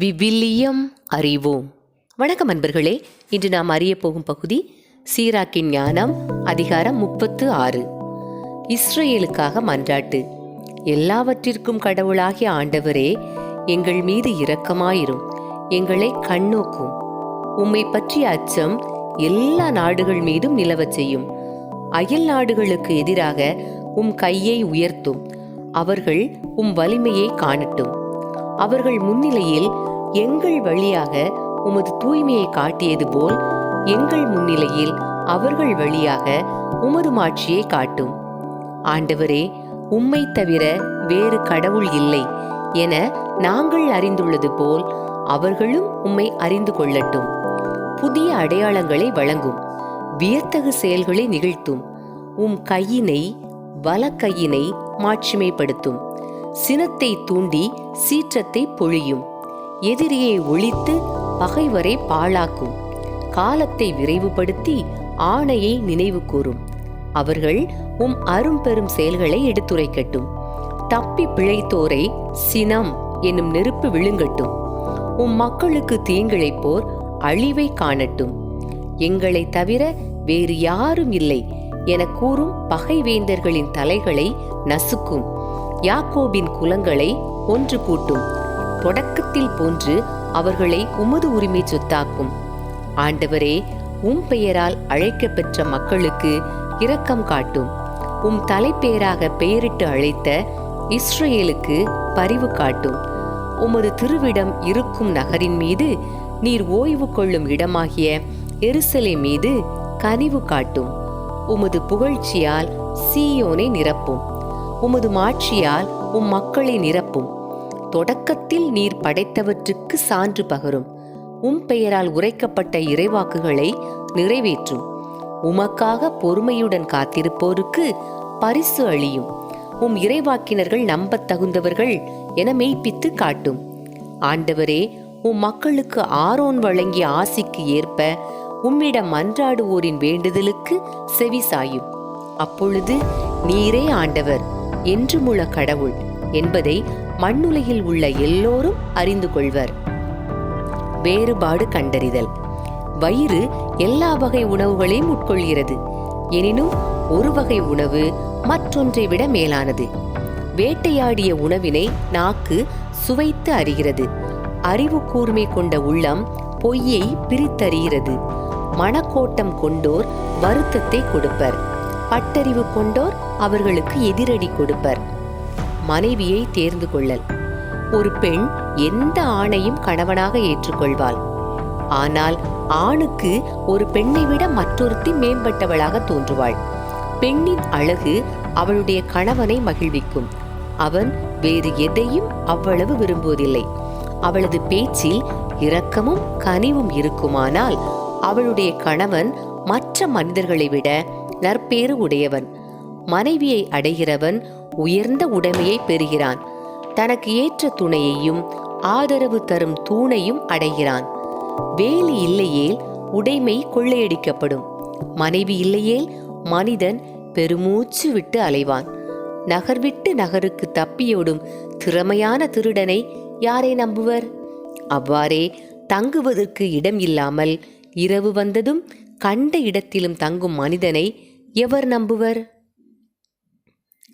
விவிலியம் அறிவோம். வணக்கம் அன்பர்களே இன்று நாம் அறிய போகும் பகுதி சீராக்கின் ஞானம் அதிகாரம் முப்பத்து ஆறு. இஸ்ரேலுக்காக மன்றாட்டு. எல்லாவற்றிற்கும் கடவுளாகிய ஆண்டவரே எங்கள் மீது இரக்கமாயிரும் எங்களை கண்ணோக்கும். உம்மை பற்றிய அச்சம் எல்லா நாடுகள் மீதும் நிலவச் செய்யும். அயல் நாடுகளுக்கு எதிராக உம் கையை உயர்த்தும். அவர்கள் உம் வலிமையை காணட்டும். அவர்கள் முன்னிலையில் எங்கள் வழியாக உமது தூய்மையை காட்டியது போல் எங்கள் முன்னிலையில் அவர்கள் வழியாக உமது மாட்சியை காட்டும். ஆண்டவரே உம்மை தவிர வேறு கடவுள் இல்லை என நாங்கள் அறிந்துள்ளது போல் அவர்களும் உம்மை அறிந்து கொள்ளட்டும். புதிய அடையாளங்களை வழங்கும் வியத்தகு செயல்களை நிகழ்த்தும் உம் கையினை வலக்கையினை மாட்சிமைப்படுத்தும் சினத்தை தூண்டி சீற்றத்தை பொழியும். எதிரியை ஒழித்து பகைவரை பாழாக்கும். காலத்தை விரைவுபடுத்தி ஆணையை நினைவு கூறும். அவர்கள் உம் அரும்பெரும் செயல்களை எடுத்துரைக்கட்டும். தப்பி பிழைத்தோரை சினம் என்னும் நெருப்பு விழுங்கட்டும். உம் மக்களுக்கு தீங்கிழைப்போர் அழிவை காணட்டும். எங்களை தவிர வேறு யாரும் இல்லை என கூறும் பகைவேந்தர்களின் தலைகளை நசுக்கும். யாக்கோபின் குலங்களை ஒன்று கூட்டும். தொடக்கத்தில் போன்று அவர்களை உமது உரிமை சொத்தாக்கும். ஆண்டவரே உம் பெயரால் அழைக்கப்பெற்ற மக்களுக்கு இரக்கம் காட்டும். உம் தலைப்பெயராக பெயரிட்டு அழைத்த இஸ்ரேலுக்கு பரிவு காட்டும். உமது திருவிடம் இருக்கும் நகரின் மீது நீர் ஓய்வு கொள்ளும் இடமாகிய எருசலே மீது கனிவு காட்டும். உமது புகழ்ச்சியால் சீயோனை நிரப்பும். உமது மாட்சியால் உம் மக்களை நிரப்பும். தொடக்கத்தில் நீர் படைத்தவற்றுக்கு சான்று பகரும். உம் பெயரால் உரைக்கப்பட்ட இறைவாக்குகளை நிறைவேற்றும். உமக்காக பொறுமையுடன் காத்திருப்போருக்கு பரிசு அழியும் உம் இறைவாக்கினர்கள் நம்பத் தகுந்தவர்கள் என மெய்ப்பித்து காட்டும். ஆண்டவரே உம் மக்களுக்கு ஆரோன் வழங்கிய ஆசிக்கு ஏற்ப உம்மிடம் மன்றாடுவோரின் வேண்டுதலுக்கு செவி சாயும். அப்பொழுது நீரே ஆண்டவர் என்று முழ கடவுள் என்பதை மண்ணுலகில் உள்ள எல்லோரும் அறிந்து கொள்வர். வேறுபாடு கண்டறிதல். வயிறு எல்லா வகை உணவுகளையும் உட்கொள்கிறது. எனினும் ஒரு வகை உணவு மற்றொன்றை விட மேலானது. வேட்டையாடிய உணவினை நாக்கு சுவைத்து அறிகிறது. அறிவு கூர்மை கொண்ட உள்ளம் பொய்யை பிரித்தறிகிறது. மனக்கோட்டம் கொண்டோர் வருத்தத்தை கொடுப்பர். பட்டறிவு கொண்டோர் அவர்களுக்கு எதிரடி கொடுப்பர். மனைவியை தேர்ந்து கொள்ளல். ஒரு பெண் எந்த ஆணையும் கணவனாக ஏற்றுக்கொள்வாள். ஆனால் ஆணுக்கு ஒரு பெண்ணை விட மற்றொருத்தி மேம்பட்டவளாக தோன்றுவாள். பெண்ணின் அழகு அவளுடைய கணவனை மகிழ்விக்கும். அவன் வேறு எதையும் அவ்வளவு விரும்புவதில்லை. அவளது பேச்சில் இரக்கமும் கனிவும் இருக்குமானால் அவளுடைய கணவன் மற்ற மனிதர்களை விட நற்பேறு உடையவன். மனைவியை அடைகிறவன் உயர்ந்த உடைமையை பெறுகிறான். தனக்கு ஏற்ற துணையையும் ஆதரவு தரும் தூணையும் அடைகிறான். வேலி இல்லையேல் உடைமை கொள்ளையடிக்கப்படும். மனைவி இல்லையேல் மனிதன் பெருமூச்சு விட்டு அலைவான். நகர்விட்டு நகருக்கு தப்பியோடும் திறமையான திருடனை யாரை நம்புவர்? அவ்வாறே தங்குவதற்கு இடம் இல்லாமல் இரவு வந்ததும் கண்ட இடத்திலும் தங்கும் மனிதனை எவர் நம்புவர்?